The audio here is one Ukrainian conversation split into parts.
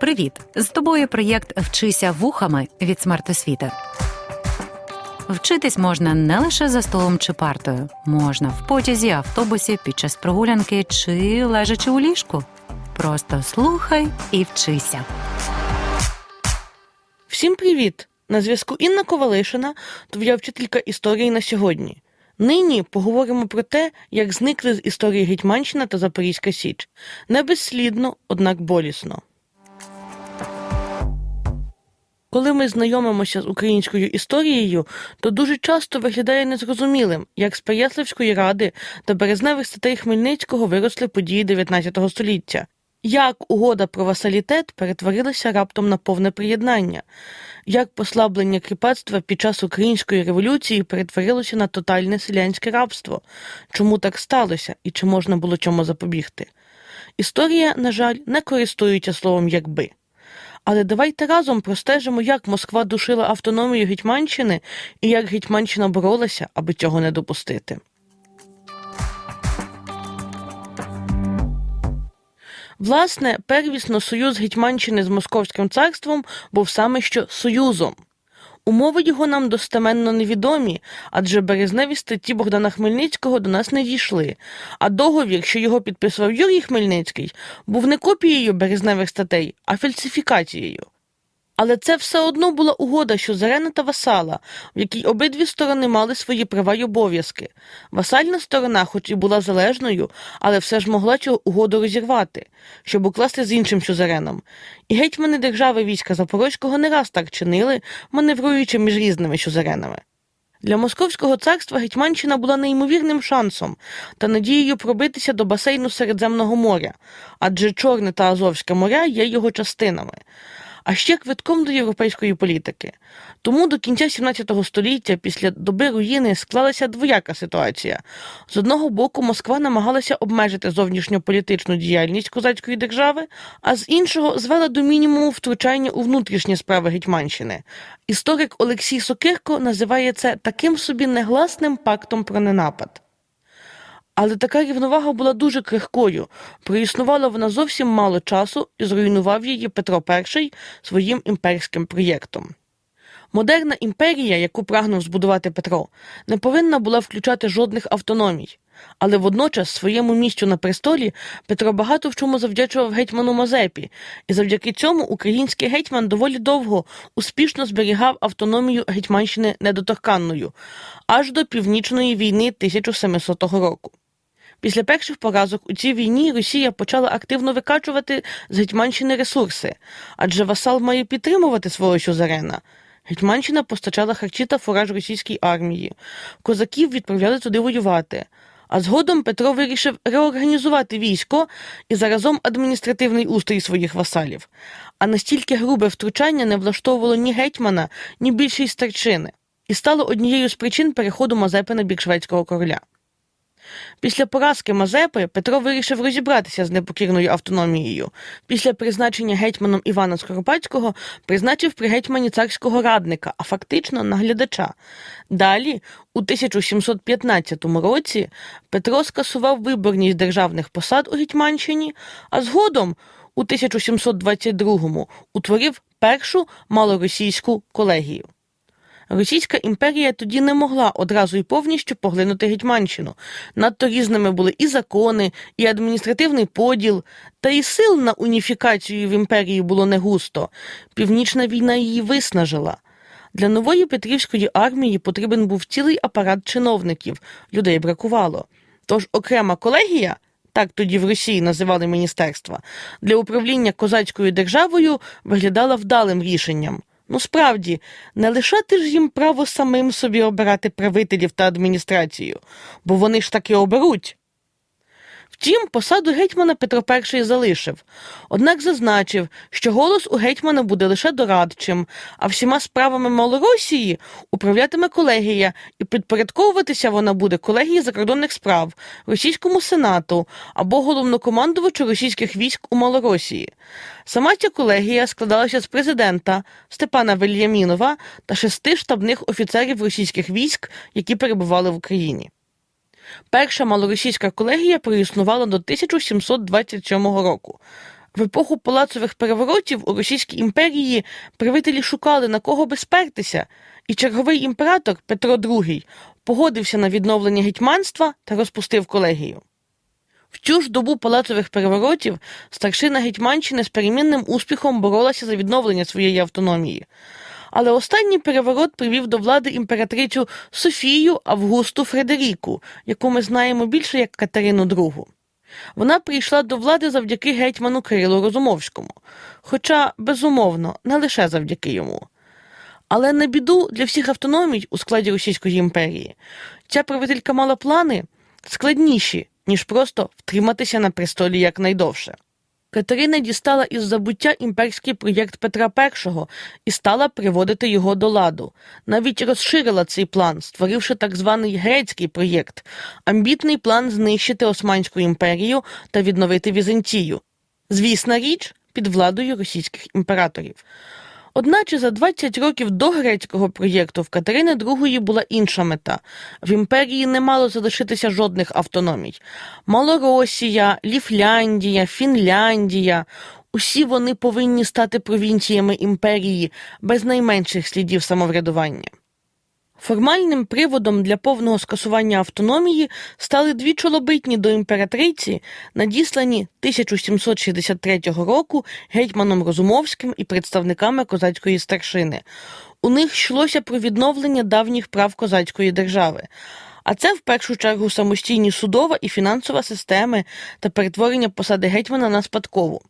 Привіт! З тобою проєкт Вчися вухами від смертосвіти. Вчитись можна не лише за столом чи партою, можна в потязі, автобусі, під час прогулянки чи лежачи у ліжку. Просто слухай і вчися. Всім привіт! На зв'язку Інна Ковалишина, твоя вчителька історії на сьогодні. Нині поговоримо про те, як зникли з історії Гетьманщина та Запорізька Січ. Не безслідно, однак болісно. Коли ми знайомимося з українською історією, то дуже часто виглядає незрозумілим, як з Переяславської ради та березневих статей Хмельницького виросли події 19 століття. Як угода про васалітет перетворилася раптом на повне приєднання, як послаблення кріпацтва під час української революції перетворилося на тотальне селянське рабство, чому так сталося і чи можна було чому запобігти? Історія, на жаль, не користується словом якби. Але давайте разом простежимо, як Москва душила автономію Гетьманщини і як Гетьманщина боролася, аби цього не допустити. Власне, первісно союз Гетьманщини з Московським царством був саме що союзом. Умови його нам достеменно невідомі, адже березневі статті Богдана Хмельницького до нас не дійшли, а договір, що його підписував Юрій Хмельницький, був не копією березневих статей, а фальсифікацією. Але це все одно була угода Сюзерена та васала, в якій обидві сторони мали свої права й обов'язки. Васальна сторона, хоч і була залежною, але все ж могла цю угоду розірвати, щоб укласти з іншим сюзереном. І гетьмани держави війська Запорозького не раз так чинили, маневруючи між різними сюзеренами. Для Московського царства Гетьманщина була неймовірним шансом та надією пробитися до басейну Середземного моря, адже Чорне та Азовське моря є його частинами а ще квитком до європейської політики. Тому до кінця 17 століття, після доби руїни, склалася двояка ситуація. З одного боку, Москва намагалася обмежити зовнішньополітичну діяльність козацької держави, а з іншого звела до мінімуму втручання у внутрішні справи Гетьманщини. Історик Олексій Сокирко називає це таким собі негласним пактом про ненапад. Але така рівновага була дуже крихкою. Проіснувала вона зовсім мало часу і зруйнував її Петро І своїм імперським проєктом. Модерна імперія, яку прагнув збудувати Петро, не повинна була включати жодних автономій. Але водночас своєму місцю на престолі Петро багато в чому завдячував гетьману Мазепі, і завдяки цьому український гетьман доволі довго успішно зберігав автономію Гетьманщини недоторканною аж до північної війни 1700 року. Після перших поразок у цій війні Росія почала активно викачувати з Гетьманщини ресурси, адже васал має підтримувати свого сюзерена. Гетьманщина постачала харчі та фураж російській армії, козаків відправляли туди воювати. А згодом Петро вирішив реорганізувати військо і заразом адміністративний устрій своїх васалів. А настільки грубе втручання не влаштовувало ні гетьмана, ні більшість старчини, і стало однією з причин переходу Мазепи на бік шведського короля. Після поразки Мазепи Петро вирішив розібратися з непокірною автономією. Після призначення гетьманом Івана Скоропадського призначив при гетьмані царського радника, а фактично наглядача. Далі, у 1715 році, Петро скасував виборність державних посад у Гетьманщині, а згодом, у 1722-му, утворив першу малоросійську колегію. Російська імперія тоді не могла одразу і повністю поглинути Гетьманщину. Надто різними були і закони, і адміністративний поділ, та і сил на уніфікацію в імперії було не густо. Північна війна її виснажила. Для нової Петрівської армії потрібен був цілий апарат чиновників, людей бракувало. Тож окрема колегія. Так тоді в Росії називали міністерства, для управління козацькою державою виглядала вдалим рішенням. Ну, справді, не лишати ж їм право самим собі обирати правителів та адміністрацію, бо вони ж таки оберуть. Втім, посаду гетьмана Петро І залишив, однак зазначив, що голос у гетьмана буде лише дорадчим, а всіма справами Малоросії управлятиме колегія, і підпорядковуватися вона буде колегії закордонних справ, російському сенату або головнокомандувачу російських військ у Малоросії. Сама ця колегія складалася з президента Степана Вельямінова та шести штабних офіцерів російських військ, які перебували в Україні. Перша малоросійська колегія проіснувала до 1727 року. В епоху палацових переворотів у Російській імперії правителі шукали на кого би спертися, і черговий імператор Петро II погодився на відновлення гетьманства та розпустив колегію. В цю ж добу палацових переворотів старшина Гетьманщини з перемінним успіхом боролася за відновлення своєї автономії. Але останній переворот привів до влади імператрицю Софію Августу Фредеріку, яку ми знаємо більше як Катерину II. Вона прийшла до влади завдяки гетьману Кирилу Розумовському, хоча, безумовно, не лише завдяки йому. Але на біду для всіх автономій у складі Російської імперії ця правителька мала плани складніші, ніж просто втриматися на престолі якнайдовше. Катерина дістала із забуття імперський проєкт Петра І і стала приводити його до ладу. Навіть розширила цей план, створивши так званий грецький проєкт, амбітний план знищити Османську імперію та відновити Візантію. Звісна річ під владою російських імператорів. Одначе за 20 років до грецького проєкту в Катерини II була інша мета. В імперії не мало залишитися жодних автономій. Малоросія, Ліфляндія, Фінляндія. Усі вони повинні стати провінціями імперії без найменших слідів самоврядування. Формальним приводом для повного скасування автономії стали дві чолобитні до імператриці, надіслані 1763 року гетьманом Розумовським і представниками козацької старшини. У них йшлося про відновлення давніх прав козацької держави. А це в першу чергу самостійні судова і фінансова системи та перетворення посади гетьмана на спадкову.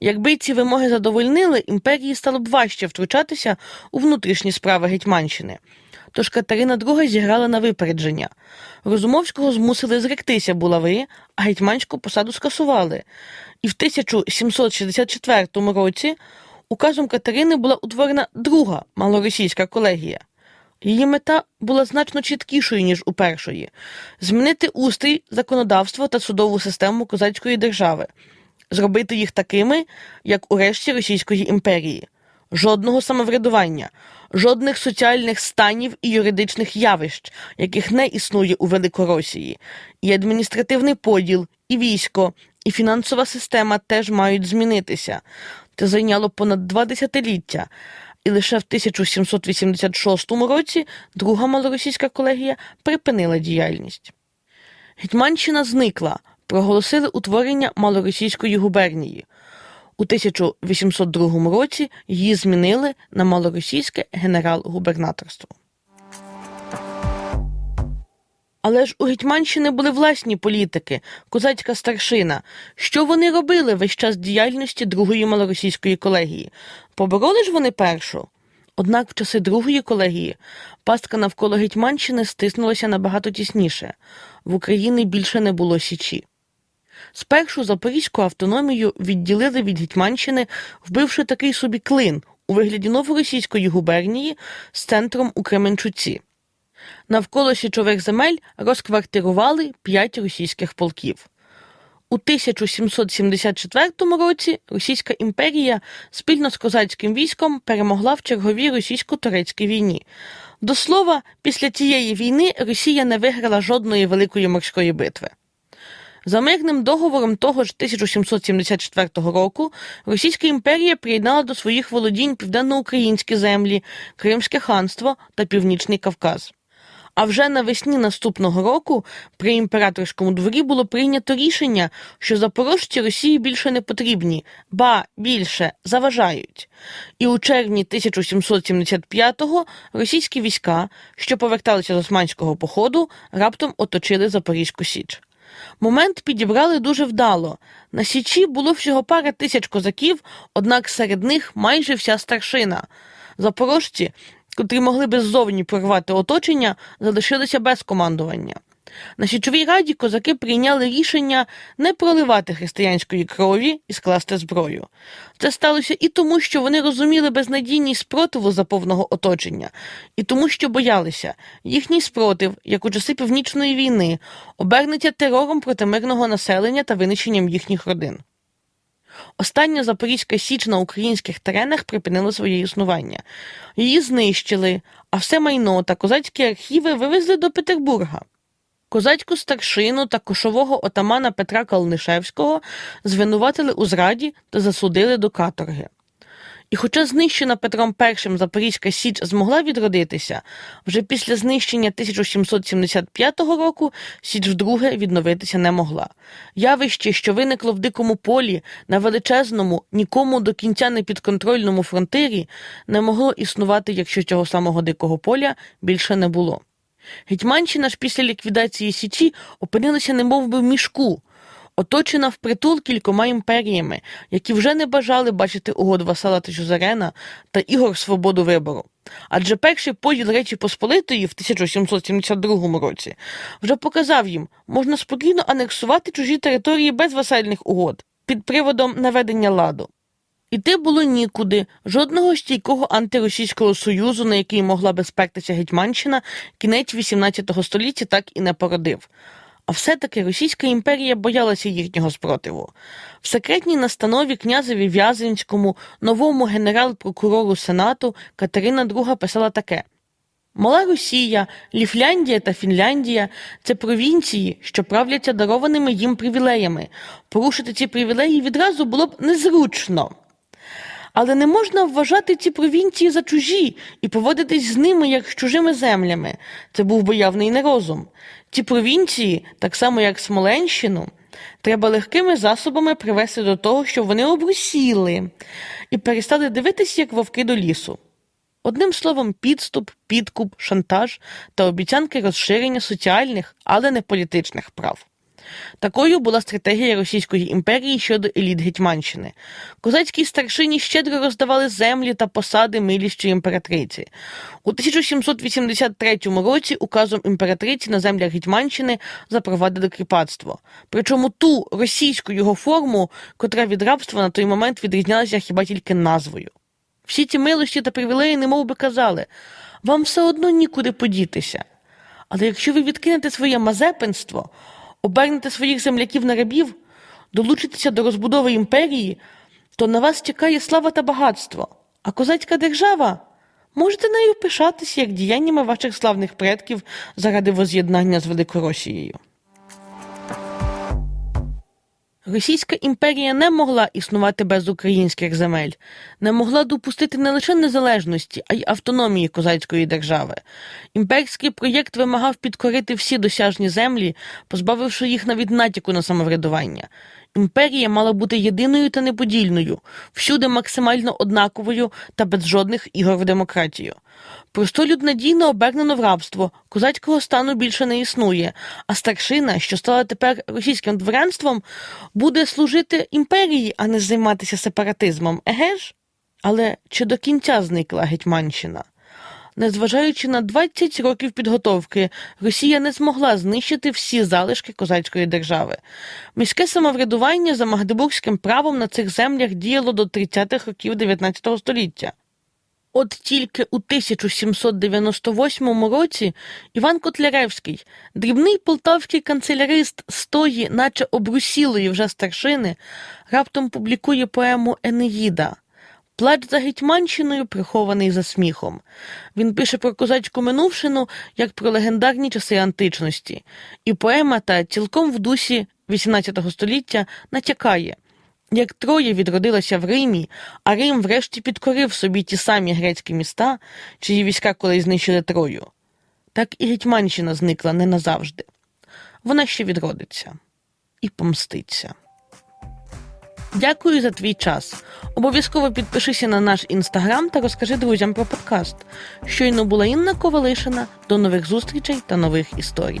Якби ці вимоги задовольнили, імперії стало б важче втручатися у внутрішні справи Гетьманщини. Тож Катерина II зіграла на випередження. Розумовського змусили зректися булави, а гетьманську посаду скасували. І в 1764 році указом Катерини була утворена друга малоросійська колегія. Її мета була значно чіткішою, ніж у першої змінити устрій, законодавство та судову систему козацької держави, зробити їх такими, як у решті Російської імперії. Жодного самоврядування, жодних соціальних станів і юридичних явищ, яких не існує у Великоросії. І адміністративний поділ, і військо, і фінансова система теж мають змінитися. Це зайняло понад два десятиліття. І лише в 1786 році друга малоросійська колегія припинила діяльність. Гетьманщина зникла, проголосили утворення малоросійської губернії. У 1802 році її змінили на малоросійське генерал-губернаторство. Але ж у Гетьманщини були власні політики, козацька старшина. Що вони робили весь час діяльності другої малоросійської колегії? Побороли ж вони першу? Однак в часи другої колегії пастка навколо Гетьманщини стиснулася набагато тісніше. В Україні більше не було січі. Спершу Запорізьку автономію відділили від Гетьманщини, вбивши такий собі клин у вигляді новоросійської губернії з центром у Кременчуці. Навколо січових земель розквартирували п'ять російських полків. У 1774 році Російська імперія спільно з козацьким військом перемогла в черговій російсько-турецькій війні. До слова, після цієї війни Росія не виграла жодної великої морської битви. За мирним договором того ж 1774 року Російська імперія приєднала до своїх володінь південноукраїнські землі, Кримське ханство та Північний Кавказ. А вже навесні наступного року при імператорському дворі було прийнято рішення, що запорожці Росії більше не потрібні, ба більше заважають. І у червні 1775-го російські війська, що поверталися з османського походу, раптом оточили Запорізьку Січ. Момент підібрали дуже вдало. На Січі було всього пара тисяч козаків, однак серед них майже вся старшина. Запорожці, котрі могли би ззовні прорвати оточення, залишилися без командування. На Січовій раді козаки прийняли рішення не проливати християнської крові і скласти зброю. Це сталося і тому, що вони розуміли безнадійність спротиву за повного оточення, і тому, що боялися, їхній спротив, як у часи північної війни, обернеться терором проти мирного населення та винищенням їхніх родин. Остання Запорізька Січ на українських теренах припинила своє існування. Її знищили, а все майно та козацькі архіви вивезли до Петербурга. Козацьку старшину та кошового отамана Петра Калнишевського звинуватили у зраді та засудили до каторги. І хоча знищена Петром І Запорізька Січ змогла відродитися, вже після знищення 1775 року Січ вдруге відновитися не могла. Явище, що виникло в дикому полі на величезному, нікому до кінця не підконтрольному фронтирі, не могло існувати, якщо цього самого дикого поля більше не було. Гетьманщина ж після ліквідації Січі опинилася немов би в мішку, оточена впритул кількома імперіями, які вже не бажали бачити угод Васала та Чузарена та ігор свободу вибору. Адже перший поділ Речі Посполитої в 1772 році вже показав їм, можна спокійно анексувати чужі території без васальних угод під приводом наведення ладу. Іти було нікуди, жодного стійкого антиросійського союзу, на який могла би спертися Гетьманщина, кінець XVIII століття так і не породив. А все-таки Російська імперія боялася їхнього спротиву. В секретній настанові князеві В'яземському, новому генерал-прокурору Сенату Катерина II писала таке. Мала Росія, Ліфляндія та Фінляндія це провінції, що правляться дарованими їм привілеями. Порушити ці привілеї відразу було б незручно. Але не можна вважати ці провінції за чужі і поводитись з ними як з чужими землями. Це був би явний нерозум. Ці провінції, так само як Смоленщину, треба легкими засобами привести до того, щоб вони обрусіли і перестали дивитися, як вовки до лісу. Одним словом, підступ, підкуп, шантаж та обіцянки розширення соціальних, але не політичних прав. Такою була стратегія Російської імперії щодо еліт Гетьманщини. Козацькій старшині щедро роздавали землі та посади миліщої імператриці. У 1783 році указом імператриці на землях Гетьманщини запровадили кріпацтво. Причому ту російську його форму, котра від рабства на той момент відрізнялася хіба тільки назвою. Всі ці милощі та привілеї немов би казали, вам все одно нікуди подітися. Але якщо ви відкинете своє мазепинство, обернете своїх земляків на рабів, долучитеся до розбудови імперії, то на вас чекає слава та багатство. А козацька держава можете нею пишатися як діяннями ваших славних предків заради воз'єднання з Великоросією. Російська імперія не могла існувати без українських земель, не могла допустити не лише незалежності, а й автономії козацької держави. Імперський проєкт вимагав підкорити всі досяжні землі, позбавивши їх навіть натяку на самоврядування. Імперія мала бути єдиною та неподільною, всюди максимально однаковою та без жодних ігор в демократію. Простолюд надійно обернено в рабство, козацького стану більше не існує, а старшина, що стала тепер російським дворянством, буде служити імперії, а не займатися сепаратизмом, еге ж? Але чи до кінця зникла Гетьманщина? Незважаючи на 20 років підготовки, Росія не змогла знищити всі залишки козацької держави. Міське самоврядування за магдебурзьким правом на цих землях діяло до 30-х років 19 століття. От тільки у 1798 році Іван Котляревський, дрібний полтавський канцелярист з тої, наче обрусілої вже старшини, раптом публікує поему Енеїда. Плач за Гетьманщиною, прихований за сміхом. Він пише про козацьку минувшину, як про легендарні часи античності, і поема та цілком в дусі XVIII століття натякає, як Троє відродилася в Римі, а Рим врешті підкорив собі ті самі грецькі міста, чиї війська колись знищили Трою. Так і Гетьманщина зникла не назавжди. Вона ще відродиться і помститься. Дякую за твій час. Обов'язково підпишися на наш інстаграм та розкажи друзям про подкаст. Щойно була Інна Ковалишина. До нових зустрічей та нових історій.